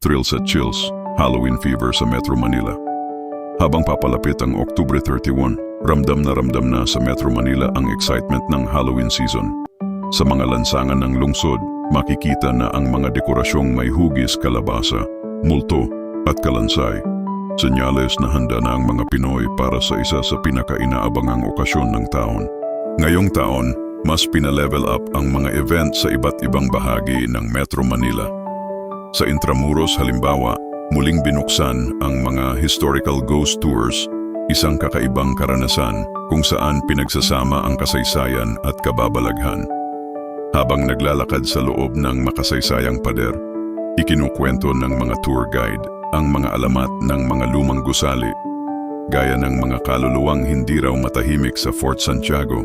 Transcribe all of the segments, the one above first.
Thrills at Chills, Halloween Fever sa Metro Manila. Habang papalapit ang Oktubre 31, ramdam na ramdam na sa Metro Manila ang excitement ng Halloween season. Sa mga lansangan ng lungsod, makikita na ang mga dekorasyong may hugis kalabasa, multo at kalansay. Senyales na handa na ang mga Pinoy para sa isa sa pinaka-inaabangang okasyon ng taon. Ngayong taon, mas pinalevel up ang mga event sa iba't ibang bahagi ng Metro Manila. Sa Intramuros halimbawa, muling binuksan ang mga historical ghost tours, isang kakaibang karanasan kung saan pinagsasama ang kasaysayan at kababalaghan. Habang naglalakad sa loob ng makasaysayang pader, ikinukwento ng mga tour guide ang mga alamat ng mga lumang gusali, gaya ng mga kaluluwang hindi raw matahimik sa Fort Santiago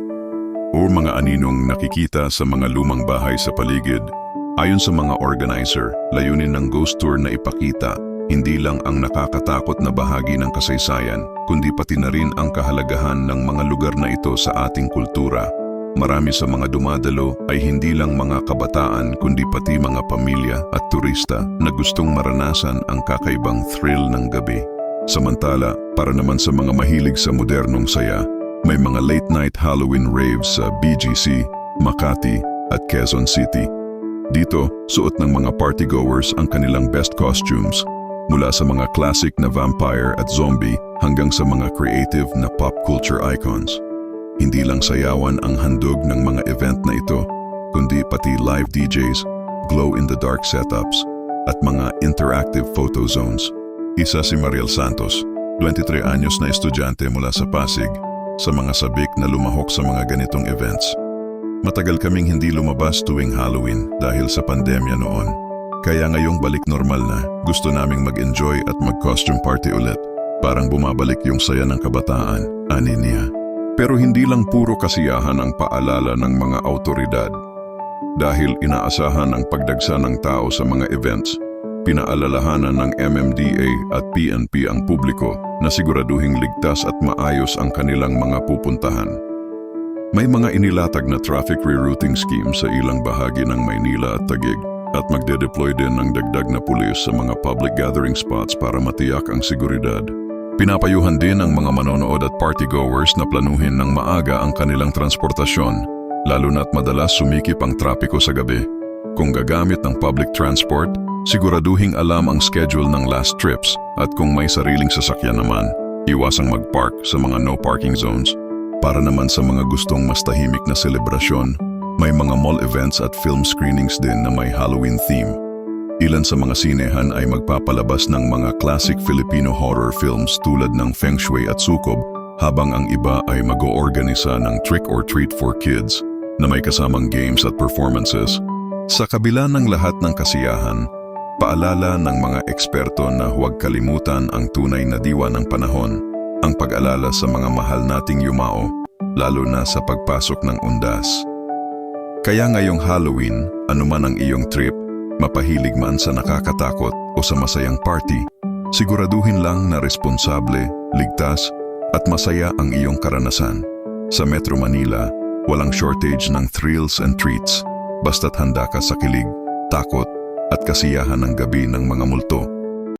o mga aninong nakikita sa mga lumang bahay sa paligid Ayon sa mga organizer, layunin ng ghost tour na ipakita hindi lang ang nakakatakot na bahagi ng kasaysayan, kundi pati na rin ang kahalagahan ng mga lugar na ito sa ating kultura. Marami sa mga dumadalo ay hindi lang mga kabataan kundi pati mga pamilya at turista na gustong maranasan ang kakaibang thrill ng gabi. Samantala, para naman sa mga mahilig sa modernong saya, may mga late night Halloween raves sa BGC, Makati at Quezon City. Dito, suot ng mga partygoers ang kanilang best costumes, mula sa mga classic na vampire at zombie hanggang sa mga creative na pop culture icons. Hindi lang sayawan ang handog ng mga event na ito, kundi pati live DJs, glow-in-the-dark setups, at mga interactive photo zones. Isa si Mariel Santos, 23 anyos na estudyante mula sa Pasig, sa mga sabik na lumahok sa mga ganitong events. Matagal kaming hindi lumabas tuwing Halloween dahil sa pandemya noon. Kaya ngayong balik normal na, gusto naming mag-enjoy at mag-costume party ulit. Parang bumabalik yung saya ng kabataan, ani niya. Pero hindi lang puro kasiyahan ang paalala ng mga autoridad. Dahil inaasahan ang pagdagsa ng tao sa mga events, pinaalalahanan ng MMDA at PNP ang publiko na siguraduhing ligtas at maayos ang kanilang mga pupuntahan. May mga inilatag na traffic rerouting scheme sa ilang bahagi ng Maynila at Taguig at magde-deploy din ng dagdag na pulis sa mga public gathering spots para matiyak ang seguridad. Pinapayuhan din ang mga manonood at partygoers na planuhin ng maaga ang kanilang transportasyon, lalo na't madalas sumikip ang trapiko sa gabi. Kung gagamit ng public transport, siguraduhing alam ang schedule ng last trips at kung may sariling sasakyan naman, iwasang mag-park sa mga no parking zones. Para naman sa mga gustong mas tahimik na selebrasyon, may mga mall events at film screenings din na may Halloween theme. Ilan sa mga sinehan ay magpapalabas ng mga classic Filipino horror films tulad ng Feng Shui at Sukob, habang ang iba ay mag-oorganisa ng Trick or Treat for Kids na may kasamang games at performances. Sa kabila ng lahat ng kasiyahan, paalala ng mga eksperto na huwag kalimutan ang tunay na diwa ng panahon ang pag-alala sa mga mahal nating yumao, lalo na sa pagpasok ng undas. Kaya ngayong Halloween, anuman ang iyong trip, mapahilig man sa nakakatakot o sa masayang party, siguraduhin lang na responsable, ligtas, at masaya ang iyong karanasan. Sa Metro Manila, walang shortage ng thrills and treats, basta't handa ka sa kilig, takot, at kasiyahan ng gabi ng mga multo.